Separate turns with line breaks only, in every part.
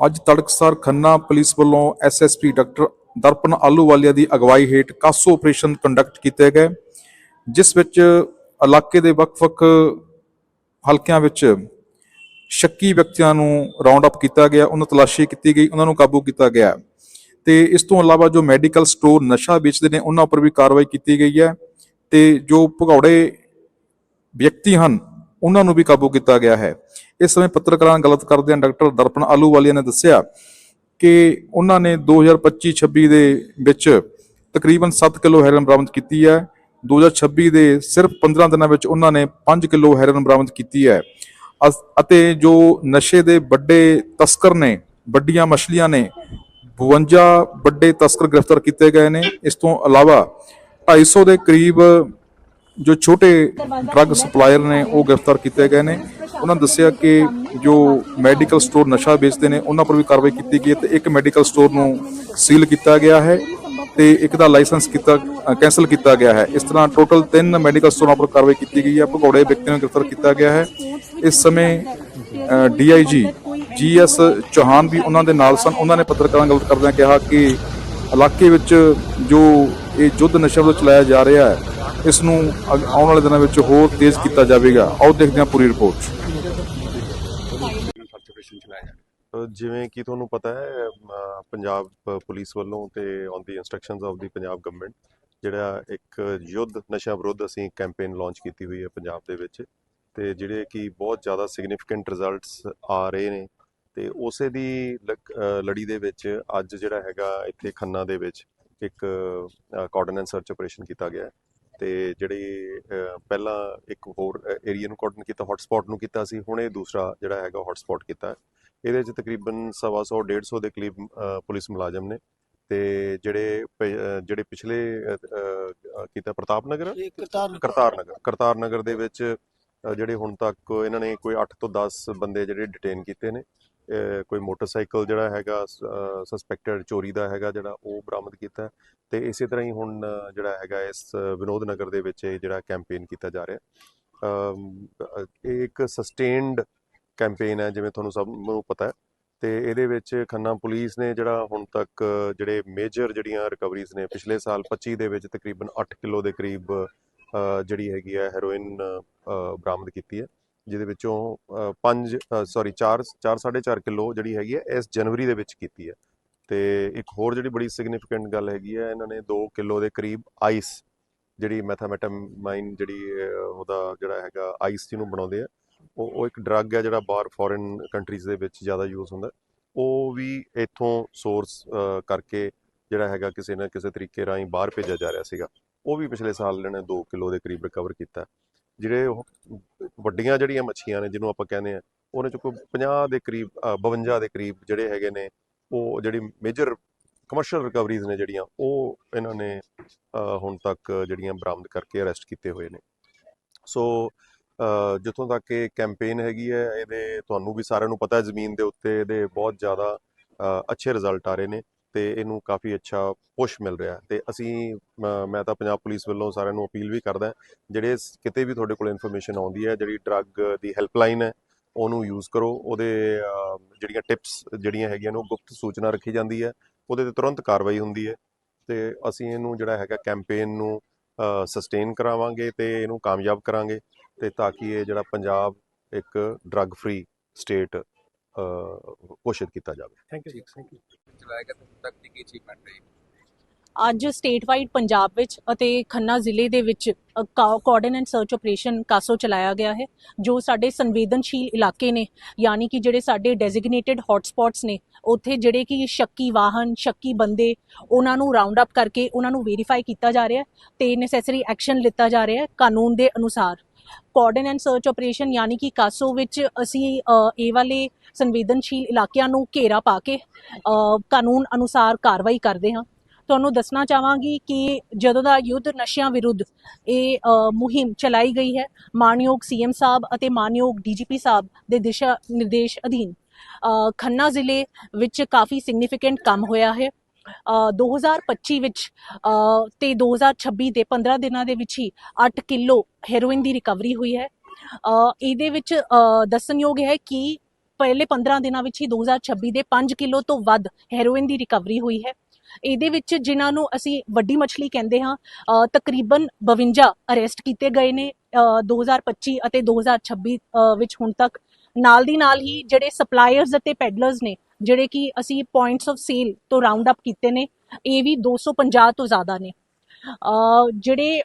ਅੱਜ ਤੜਕਸਰ ਖੰਨਾ ਪੁਲਿਸ ਵੱਲੋਂ ਐਸਐਸਪੀ ਡਾਕਟਰ ਦਰਪਨ ਆਲੂਵਾਲੀਆ ਦੀ ਅਗਵਾਈ ਹੇਠ ਕਾਸੋ ਆਪਰੇਸ਼ਨ ਕੰਡਕਟ ਕੀਤੇ ਗਏ, ਜਿਸ ਵਿੱਚ ਇਲਾਕੇ ਦੇ ਵੱਖ-ਵੱਖ ਹਲਕਿਆਂ ਵਿੱਚ ਸ਼ੱਕੀ ਵਿਅਕਤੀਆਂ ਨੂੰ ਰਾਉਂਡ ਅਪ ਕੀਤਾ ਗਿਆ, ਉਹਨਾਂ ਤਲਾਸ਼ੀ ਕੀਤੀ ਗਈ, ਉਹਨਾਂ ਨੂੰ ਕਾਬੂ ਕੀਤਾ ਗਿਆ। ਤੇ ਇਸ ਤੋਂ ਇਲਾਵਾ ਜੋ ਮੈਡੀਕਲ ਸਟੋਰ ਨਸ਼ਾ ਵੇਚਦੇ ਨੇ, ਉਹਨਾਂ ਉੱਪਰ ਵੀ ਕਾਰਵਾਈ ਕੀਤੀ ਗਈ ਹੈ ਤੇ ਜੋ ਭਗੌੜੇ ਵਿਅਕਤੀ ਹਨ ਉਹਨਾਂ ਨੂੰ ਵੀ ਕਾਬੂ ਕੀਤਾ ਗਿਆ ਹੈ। ਇਸ ਸਮੇਂ ਪੱਤਰਕਾਰਾਂ ਨਾਲ ਗੱਲਬਾਤ ਕਰਦਿਆਂ ਡਾਕਟਰ ਦਰਪਨ ਆਲੂਵਾਲੀਆ ਨੇ ਦੱਸਿਆ ਕਿ ਉਹਨਾਂ ਨੇ 2025-26 ਦੇ ਵਿੱਚ ਤਕਰੀਬਨ 7 ਕਿਲੋ ਹੈਰੋਇਨ ਬਰਾਮਦ ਕੀਤੀ ਹੈ। 2026 ਦੇ ਸਿਰਫ 15 ਦਿਨਾਂ ਵਿੱਚ ਉਹਨਾਂ ਨੇ 5 ਕਿਲੋ ਹੈਰੋਇਨ ਬਰਾਮਦ ਕੀਤੀ ਹੈ। ਅਸ- ਅਤੇ ਜੋ ਨਸ਼ੇ ਦੇ ਵੱਡੇ ਤਸਕਰ ਨੇ, ਵੱਡੀਆਂ ਮਛਲੀਆਂ ਨੇ 52 ਵੱਡੇ ਤਸਕਰ ਗ੍ਰਿਫਤਾਰ ਕੀਤੇ ਗਏ ਨੇ। ਇਸ ਤੋਂ ਇਲਾਵਾ 250 ਦੇ ਕਰੀਬ ਜੋ ਛੋਟੇ ਡਰੱਗ ਸਪਲਾਇਰ ਨੇ, ਉਹ ਗ੍ਰਿਫਤਾਰ ਕੀਤੇ ਗਏ ਨੇ। ਉਹਨਾਂ ਦੱਸਿਆ ਕਿ ਜੋ ਮੈਡੀਕਲ ਸਟੋਰ ਨਸ਼ਾ ਵੇਚਦੇ ਨੇ, ਉਹਨਾਂ ਪਰ ਵੀ ਕਾਰਵਾਈ ਕੀਤੀ ਗਈ ਹੈ ਤੇ ਇੱਕ ਮੈਡੀਕਲ ਸਟੋਰ ਨੂੰ ਸੀਲ ਕੀਤਾ ਗਿਆ ਹੈ ਤੇ ਇੱਕ ਦਾ ਲਾਇਸੈਂਸ ਕੀਤਾ ਕੈਨਸਲ ਕੀਤਾ ਗਿਆ ਹੈ। ਇਸ ਤਰ੍ਹਾਂ ਟੋਟਲ ਤਿੰਨ ਮੈਡੀਕਲ ਸਟੋਰਾਂ ਪਰ ਕਾਰਵਾਈ ਕੀਤੀ ਗਈ ਹੈ। ਭਗੌੜੇ ਵਿਅਕਤੀਆਂ ਨੂੰ ਗ੍ਰਿਫਤਾਰ ਕੀਤਾ ਗਿਆ ਹੈ। ਇਸ ਸਮੇਂ ਡੀਆਈਜੀ ਜੀਐਸ ਚੌਹਾਨ ਵੀ ਉਹਨਾਂ ਦੇ ਨਾਲ ਸਨ। ਉਹਨਾਂ ਨੇ ਪੱਤਰਕਾਰਾਂ ਨਾਲ ਗੱਲ ਕਰਦਿਆਂ ਕਿਹਾ ਕਿ ਇਲਾਕੇ ਵਿੱਚ ਜੋ ਇਹ ਯੁੱਧ ਨਸ਼ਾ ਵੱਲੋਂ ਚਲਾਇਆ ਜਾ ਰਿਹਾ ਹੈ ਇਸ ਨੂੰ ਆਉਣ ਵਾਲੇ ਦਿਨਾਂ ਵਿੱਚ ਹੋਰ ਤੇਜ਼ ਕੀਤਾ ਜਾਵੇਗਾ। ਆਓ ਦੇਖਦੇ ਹਾਂ ਪੂਰੀ ਰਿਪੋਰਟ।
ਜਿਵੇਂ ਕਿ ਤੁਹਾਨੂੰ ਪਤਾ ਹੈ ਪੰਜਾਬ ਪੁਲਿਸ ਵੱਲੋਂ ਤੇ on the instructions of the Punjab government ਜਿਹੜਾ ਇੱਕ ਯੁੱਧ, ਨਸ਼ਾ ਵਿਰੁੱਧ ਅਸੀਂ ਕੈਂਪੇਨ ਲਾਂਚ ਕੀਤੀ ਹੋਈ ਹੈ ਪੰਜਾਬ ਦੇ ਵਿੱਚ ਤੇ ਜਿਹੜੇ ਕਿ ਬਹੁਤ ਜ਼ਿਆਦਾ ਸਿਗਨੀਫੀਕੈਂਟ ਰਿਜ਼ਲਟਸ ਆ ਰਹੇ ਨੇ ਤੇ ਉਸੇ ਦੀ ਲੜੀ ਦੇ ਵਿੱਚ ਅੱਜ ਜਿਹੜਾ ਹੈਗਾ ਇੱਥੇ ਖੰਨਾ ਦੇ ਵਿੱਚ ਇੱਕ ਕੋਆਰਡੀਨੇਟ ਸਰਚ ਆਪਰੇਸ਼ਨ ਕੀਤਾ ਗਿਆ ਤੇ ਜਿਹੜੀ ਪਹਿਲਾਂ ਇੱਕ ਹੋਰ ਏਰੀਆ ਨੂੰ ਕੋਆਰਡੀਨੇਟ ਕੀਤਾ ਹੌਟਸਪੌਟ ਨੂੰ ਕੀਤਾ ਸੀ ਹੁਣ ਇਹ ਦੂਸਰਾ ਜਿਹੜਾ ਹੈਗਾ ਹੌਟਸਪੌਟ ਕੀਤਾ। ਇਹਦੇ ਵਿੱਚ ਤਕਰੀਬਨ ਸਵਾ ਸੌ 150 ਦੇ ਕਰੀਬ ਪੁਲਿਸ ਮੁਲਾਜ਼ਮ ਨੇ ਤੇ ਜਿਹੜੇ ਜਿਹੜੇ ਪਿਛਲੇ ਕੀਤਾ ਪ੍ਰਤਾਪ ਨਗਰ?
ਕਰਤਾਰ
ਨਗਰ। ਕਰਤਾਰ ਨਗਰ। ਦੇ ਵਿੱਚ ਜਿਹੜੇ ਹੁਣ ਤੱਕ ਇਹਨਾਂ ਨੇ ਕੋਈ 8 ਤੋਂ 10 ਬੰਦੇ ਜਿਹੜੇ ਡਿਟੇਨ ਕੀਤੇ ਨੇ। ਕੋਈ ਮੋਟਰਸਾਈਕਲ ਜਿਹੜਾ ਹੈਗਾ ਸਸਪੈਕਟਡ ਚੋਰੀ ਦਾ ਹੈਗਾ ਜਿਹੜਾ ਉਹ ਬਰਾਮਦ ਕੀਤਾ ਹੈ ਤੇ ਇਸੇ ਤਰ੍ਹਾਂ ਹੀ ਹੁਣ ਜਿਹੜਾ ਹੈਗਾ ਇਸ ਵਿਨੋਦ ਨਗਰ ਦੇ ਵਿੱਚ ਇਹ ਜਿਹੜਾ ਕੈਂਪੇਨ ਕੀਤਾ ਜਾ ਰਿਹਾ ਇਹ ਇੱਕ ਸਸਟੇਨਡ ਕੈਂਪੇਨ ਹੈ ਜਿਵੇਂ ਤੁਹਾਨੂੰ ਸਭ ਨੂੰ ਪਤਾ ਹੈ ਤੇ ਇਹਦੇ ਵਿੱਚ ਖੰਨਾ ਪੁਲਿਸ ਨੇ ਜਿਹੜਾ ਹੁਣ ਤੱਕ ਜਿਹੜੇ ਮੇਜਰ ਜਿਹੜੀਆਂ ਰਿਕਵਰੀਜ਼ ਨੇ, ਪਿਛਲੇ ਸਾਲ 25 ਦੇ ਵਿੱਚ ਤਕਰੀਬਨ 8 ਕਿਲੋ ਦੇ ਕਰੀਬ ਜਿਹੜੀ ਹੈਗੀ ਹੈ ਹੈਰੋਇਨ ਬਰਾਮਦ ਕੀਤੀ ਹੈ। ਜਿਹਦੇ ਵਿੱਚੋਂ 5 ਸੌਰੀ 4 4 4.5 ਕਿਲੋ ਜਿਹੜੀ ਹੈਗੀ ਹੈ, ਇਸ ਜਨਵਰੀ ਦੇ ਵਿੱਚ ਕੀਤੀ ਹੈ। ਤੇ ਇੱਕ ਹੋਰ ਜਿਹੜੀ ਬੜੀ ਸਿਗਨੀਫੀਕੈਂਟ ਗੱਲ ਹੈਗੀ ਹੈ, ਇਹਨਾਂ ਨੇ 2 ਕਿਲੋ ਦੇ ਕਰੀਬ ਆਈਸ ਜਿਹੜੀ ਮੈਥਾਮੈਟਾਮਾਈਨ ਜਿਹੜੀ ਉਹਦਾ ਜਿਹੜਾ ਹੈਗਾ ਆਈਸ ਜਿਹਨੂੰ ਬਣਾਉਂਦੇ ਆ, ਉਹ ਉਹ ਇੱਕ ਡਰੱਗ ਹੈ ਜਿਹੜਾ ਬਾਹਰ ਫੋਰਨ ਕੰਟਰੀਜ਼ ਦੇ ਵਿੱਚ ਜ਼ਿਆਦਾ ਯੂਜ਼ ਹੁੰਦਾ। ਉਹ ਵੀ ਇੱਥੋਂ ਸੋਰਸ ਕਰਕੇ ਜਿਹੜਾ ਹੈਗਾ ਕਿਸੇ ਨਾ ਕਿਸੇ ਤਰੀਕੇ ਰਾਹੀਂ ਬਾਹਰ ਭੇਜਿਆ ਜਾ ਰਿਹਾ ਸੀਗਾ। ਉਹ ਵੀ ਪਿਛਲੇ ਸਾਲ ਇਹਨਾਂ ਨੇ 2 ਕਿਲੋ ਦੇ ਕਰੀਬ ਰਿਕਵਰ ਕੀਤਾ। ਜਿਹੜੇ ਉਹ ਵੱਡੀਆਂ ਜਿਹੜੀਆਂ ਮੱਛੀਆਂ ਨੇ ਜਿਹਨੂੰ ਆਪਾਂ ਕਹਿੰਦੇ ਆ ਉਹਨਾਂ ਚ ਕੋਈ 50 ਦੇ ਕਰੀਬ ਅ, 52 ਦੇ ਕਰੀਬ ਜਿਹੜੇ ਹੈਗੇ ਨੇ ਉਹ ਜਿਹੜੀ ਮੇਜਰ ਕਮਰਸ਼ੀਅਲ ਰਿਕਵਰੀਜ਼ ਨੇ ਜਿਹੜੀਆਂ ਉਹ ਇਹਨਾਂ ਨੇ ਹੁਣ ਤੱਕ ਜਿਹੜੀਆਂ ਬਰਾਮਦ ਕਰਕੇ ਅਰੈਸਟ ਕੀਤੇ ਹੋਏ ਨੇ। ਸੋ ਜਿੱਥੋਂ ਤੱਕ ਇਹ ਕੈਂਪੇਨ ਹੈਗੀ ਹੈ ਇਹਦੇ ਤੁਹਾਨੂੰ ਵੀ ਸਾਰਿਆਂ ਨੂੰ ਪਤਾ ਹੈ ਜ਼ਮੀਨ ਦੇ ਉੱਤੇ ਇਹਦੇ ਬਹੁਤ ਜ਼ਿਆਦਾ ਅੱਛੇ ਰਿਜ਼ਲਟ ਆ ਰਹੇ ਨੇ। ਤੇ ਇਹਨੂੰ ਕਾਫੀ ਅੱਛਾ ਪੁਸ਼ ਮਿਲ ਰਿਹਾ ਹੈ। ਤੇ ਅਸੀਂ ਮ- ਮੈਂ ਤਾਂ ਪੰਜਾਬ ਪੁਲਿਸ ਵੱਲੋਂ ਸਾਰਿਆਂ ਨੂੰ ਅਪੀਲ ਵੀ ਕਰਦਾ ਜਿਹੜੇ ਕਿਤੇ ਵੀ ਤੁਹਾਡੇ ਕੋਲ ਇਨਫੋਰਮੇਸ਼ਨ ਆਉਂਦੀ ਹੈ, ਜਿਹੜੀ ਡਰੱਗ ਦੀ ਹੈਲਪਲਾਈਨ ਹੈ, ਉਹਨੂੰ ਯੂਜ਼ ਕਰੋ। ਉਹਦੇ ਜਿਹੜੀਆਂ ਟਿਪਸ ਜਿਹੜੀਆਂ ਹੈਗੀਆਂ ਨੇ, ਉਹ ਗੁਪਤ ਸੂਚਨਾ ਰੱਖੀ ਜਾਂਦੀ ਹੈ। ਉਹਦੇ ਤੇ ਤੁਰੰਤ ਕਾਰਵਾਈ ਹੁੰਦੀ ਹੈ। ਤੇ ਅਸੀਂ ਇਹਨੂੰ ਜਿਹੜਾ ਹੈਗਾ ਕੈਂਪੇਨ ਨੂੰ ਸਸਟੇਨ ਕਰਾਵਾਂਗੇ ਤੇ ਇਹਨੂੰ ਕਾਮਯਾਬ ਕਰਾਂਗੇ। ਤੇ ਤਾਂ ਕਿ ਇਹ ਜਿਹੜਾ ਪੰਜਾਬ ਇੱਕ ਡਰੱਗ ਫ੍ਰੀ ਸਟੇਟ ਘੋਸ਼ਿਤ ਕੀਤਾ ਜਾਵੇ।
ਥੈਂਕ ਯੂ ਥੈਂਕ ਯੂ
ਚਲਾਇਆ ਗਿਆ ਤੇ ਹੁਣ ਤੱਕ ਦੀ ਕੀ ਅਚੀਵਮੈਂਟ ਰਹੀ?
ਅੱਜ ਸਟੇਟ ਵਾਈਡ ਪੰਜਾਬ ਵਿੱਚ ਅਤੇ ਖੰਨਾ ਜ਼ਿਲ੍ਹੇ ਦੇ ਵਿੱਚ ਕੋਆਰਡੀਨੇਟ ਸਰਚ ਆਪਰੇਸ਼ਨ ਕਾਸੋ ਚਲਾਇਆ ਗਿਆ ਹੈ ਜੋ ਸਾਡੇ ਸੰਵੇਦਨਸ਼ੀਲ ਇਲਾਕੇ ਨੇ ਯਾਨੀ ਕਿ ਜਿਹੜੇ ਸਾਡੇ ਡੈਜ਼ਿਗਨੇਟਿਡ ਹੌਟਸਪੌਟਸ ਨੇ ਉੱਥੇ ਜਿਹੜੇ ਕਿ ਸ਼ੱਕੀ ਵਾਹਨ ਸ਼ੱਕੀ ਬੰਦੇ ਉਹਨਾਂ ਨੂੰ ਰਾਉਂਡ ਅਪ ਕਰਕੇ ਉਹਨਾਂ ਨੂੰ ਵੈਰੀਫਾਈ ਕੀਤਾ ਜਾ ਰਿਹਾ ਤੇ ਨੈਸੈਸਰੀ ਐਕਸ਼ਨ ਲਿੱਤਾ ਜਾ ਰਿਹਾ ਹੈ ਕਾਨੂੰਨ ਦੇ ਅਨੁਸਾਰ। ਕੋਆਰਡੀਨੇਟ ਸਰਚ ਆਪਰੇਸ਼ਨ ਯਾਨੀ ਕਿ ਕਾਸੋ ਵਿੱਚ ਅਸੀਂ ਇਹ ਵਾਲੇ ਸੰਵੇਦਨਸ਼ੀਲ ਇਲਾਕਿਆਂ ਨੂੰ ਘੇਰਾ ਪਾ ਕੇ ਕਾਨੂੰਨ ਅਨੁਸਾਰ ਕਾਰਵਾਈ ਕਰਦੇ ਹਾਂ। ਤੁਹਾਨੂੰ ਦੱਸਣਾ ਚਾਹਾਂਗੀ ਕਿ ਜਦੋਂ ਦਾ ਯੁੱਧ ਨਸ਼ਿਆਂ ਵਿਰੁੱਧ ਇਹ ਮੁਹਿੰਮ ਚਲਾਈ ਗਈ ਹੈ ਮਾਨਯੋਗ ਸੀਐਮ ਸਾਹਿਬ ਅਤੇ ਮਾਨਯੋਗ ਡੀਜੀਪੀ ਸਾਹਿਬ ਦੇ ਦਿਸ਼ਾ ਨਿਰਦੇਸ਼ ਅਧੀਨ ਖੰਨਾ ਜ਼ਿਲ੍ਹੇ ਵਿੱਚ ਕਾਫੀ ਸਿਗਨੀਫੀਕੈਂਟ ਕੰਮ ਹੋਇਆ ਹੈ। 2025 ਵਿੱਚ ਅ, ਤੇ 2026 ਦੇ 15 ਦਿਨਾਂ ਦੇ ਵਿੱਚ ਹੀ 8 ਕਿਲੋ ਹੈਰੋਇਨ ਦੀ ਰਿਕਵਰੀ ਹੋਈ ਹੈ। ਇਹਦੇ ਵਿੱਚ ਦੱਸਣਯੋਗ ਹੈ ਕਿ ਪਹਿਲੇ 15 ਦਿਨਾਂ ਵਿੱਚ ਹੀ 2026 ਦੇ 5 ਕਿਲੋ ਤੋਂ ਵੱਧ ਹੈਰੋਇਨ ਦੀ ਰਿਕਵਰੀ ਹੋਈ ਹੈ। ਇਹਦੇ ਵਿੱਚ ਜਿਨ੍ਹਾਂ ਨੂੰ ਅਸੀਂ ਵੱਡੀ ਮੱਛਲੀ ਕਹਿੰਦੇ ਹਾਂ ਤਕਰੀਬਨ 52 ਅਰੈਸਟ ਕੀਤੇ ਗਏ ਨੇ ਅ, 2025 ਅਤੇ 2026 ਅ, ਵਿੱਚ ਹੁਣ ਤੱਕ ਨਾਲ ਦੀ ਨਾਲ ਹੀ ਜਿਹੜੇ ਸਪਲਾਇਰਸ ਅਤੇ ਪੈਡਲਰਸ ਨੇ ਜਿਹੜੇ ਕਿ ਅਸੀਂ ਪੁਆਇੰਟਸ ਆਫ ਸੇਲ ਤੋਂ ਰਾਉਂਡ ਅਪ ਕੀਤੇ ਨੇ ਇਹ ਵੀ 250 ਤੋਂ ਜ਼ਿਆਦਾ ਨੇ। ਅ, ਜਿਹੜੇ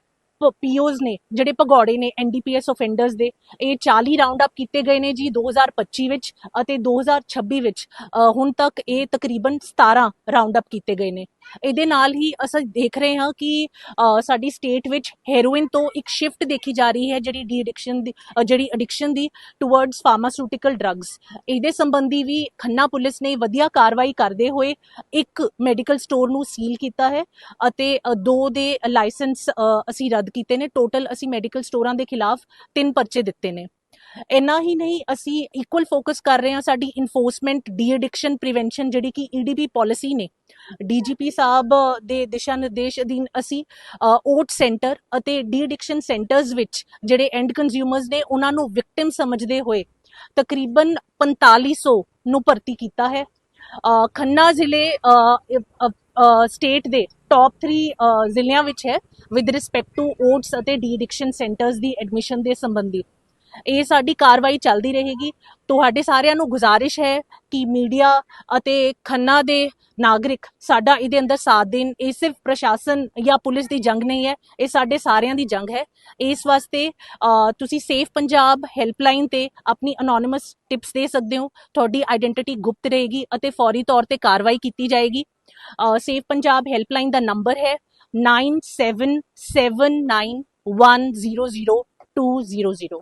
ਪੀਓਜ਼ ਨੇ ਜਿਹੜੇ ਭਗੌੜੇ ਨੇ ਐਨਡੀਪੀਐਸ ਆਫੈਂਡਰਸ ਦੇ ਇਹ 40 ਰਾਉਂਡ ਅਪ ਕੀਤੇ ਗਏ ਨੇ ਜੀ 2025 ਵਿੱਚ ਅਤੇ 2026 ਵਿੱਚ। ਹੁਣ ਤੱਕ ਇਹ ਤਕਰੀਬਨ 17 ਰਾਉਂਡ ਅਪ ਕੀਤੇ ਗਏ ਨੇ। ਇਹਦੇ ਨਾਲ ਹੀ ਅਸੀਂ ਦੇਖ ਰਹੇ ਹਾਂ ਕਿ ਸਾਡੀ ਸਟੇਟ ਵਿੱਚ ਹੈਰੋਇਨ ਤੋਂ ਇੱਕ ਸ਼ਿਫਟ ਦੇਖੀ ਜਾ ਰਹੀ ਹੈ ਜਿਹੜੀ ਡੀ ਐਡਿਕਸ਼ਨ ਦੀ ਜਿਹੜੀ ਐਡਿਕਸ਼ਨ ਦੀ ਟੁਵਰਡਸ ਫਾਰਮਾਸਿਊਟੀਕਲ ਡਰੱਗਸ ਇਹਦੇ ਸੰਬੰਧੀ ਵੀ ਖੰਨਾ ਪੁਲਿਸ ਨੇ ਵਧੀਆ ਕਾਰਵਾਈ ਕਰਦੇ ਹੋਏ ਇੱਕ ਮੈਡੀਕਲ ਸਟੋਰ ਨੂੰ ਸੀਲ ਕੀਤਾ ਹੈ ਅਤੇ ਦੋ ਦੇ ਲਾਇਸੈਂਸ ਅਸੀਂ ਰੱਦ ਕੀਤੇ ਨੇ। ਟੋਟਲ ਅਸੀਂ ਮੈਡੀਕਲ ਸਟੋਰਾਂ ਦੇ ਖਿਲਾਫ ਤਿੰਨ ਪਰਚੇ ਦਿੱਤੇ ਨੇ। ਇੰਨਾ ਹੀ ਨਹੀਂ, ਅਸੀਂ ਇਕੁਅਲ ਫੋਕਸ ਕਰ ਰਹੇ ਹਾਂ ਸਾਡੀ ਇਨਫੋਰਸਮੈਂਟ ਡੀ ਐਡਿਕਸ਼ਨ ਪ੍ਰੀਵੈਂਸ਼ਨ ਜਿਹੜੀ ਕਿ ਈਡੀਪੀ ਪਾਲਿਸੀ ਨੇ। ਡੀਜੀਪੀ ਸਾਹਿਬ ਦੇ ਦਿਸ਼ਾ ਨਿਰਦੇਸ਼ ਅਧੀਨ ਅਸੀਂ ਓਟ ਸੈਂਟਰ ਅਤੇ ਡੀ ਐਡਿਕਸ਼ਨ ਸੈਂਟਰਸ ਵਿੱਚ ਜਿਹੜੇ ਐਂਡ ਕੰਜ਼ਿਊਮਰਸ ਨੇ, ਉਹਨਾਂ ਨੂੰ ਵਿਕਟਿਮ ਸਮਝਦੇ ਹੋਏ ਤਕਰੀਬਨ 4500 ਨੂੰ ਭਰਤੀ ਕੀਤਾ ਹੈ। ਖੰਨਾ ਜ਼ਿਲ੍ਹੇ ਸਟੇਟ ਦੇ ਟੌਪ 3 ਜ਼ਿਲ੍ਹਿਆਂ ਵਿੱਚ ਹੈ ਵਿਦ ਰਿਸਪੈਕਟ ਟੂ ਓਟਸ ਅਤੇ ਡੀ ਐਡਿਕਸ਼ਨ ਸੈਂਟਰਸ ਦੀ ਐਡਮਿਸ਼ਨ ਦੇ ਸੰਬੰਧੀ। ਇਹ ਸਾਡੀ ਕਾਰਵਾਈ ਚੱਲਦੀ ਰਹੇਗੀ। ਤੁਹਾਡੇ ਸਾਰਿਆਂ ਨੂੰ ਗੁਜ਼ਾਰਿਸ਼ ਹੈ ਕਿ ਮੀਡੀਆ ਅਤੇ ਖੰਨਾ ਦੇ ਨਾਗਰਿਕ ਸਾਡਾ ਇਹਦੇ ਅੰਦਰ ਸਾਥ ਦੇਣ। ਇਹ ਸਿਰਫ ਪ੍ਰਸ਼ਾਸਨ ਜਾਂ ਪੁਲਿਸ ਦੀ ਜੰਗ ਨਹੀਂ ਹੈ, ਇਹ ਸਾਡੇ ਸਾਰਿਆਂ ਦੀ ਜੰਗ ਹੈ। ਇਸ ਵਾਸਤੇ ਤੁਸੀਂ ਸੇਫ ਪੰਜਾਬ ਹੈਲਪਲਾਈਨ ਤੇ ਆਪਣੀ ਅਨੋਨਿਮਸ ਟਿਪਸ ਦੇ ਸਕਦੇ ਹੋ। ਤੁਹਾਡੀ ਆਇਡੈਂਟੀਟੀ ਗੁਪਤ ਰਹੇਗੀ ਅਤੇ ਫੌਰੀ ਤੌਰ ਤੇ ਕਾਰਵਾਈ ਕੀਤੀ ਜਾਏਗੀ। ਸੇਫ ਪੰਜਾਬ ਹੈਲਪਲਾਈਨ ਦਾ ਨੰਬਰ ਹੈ 9779100200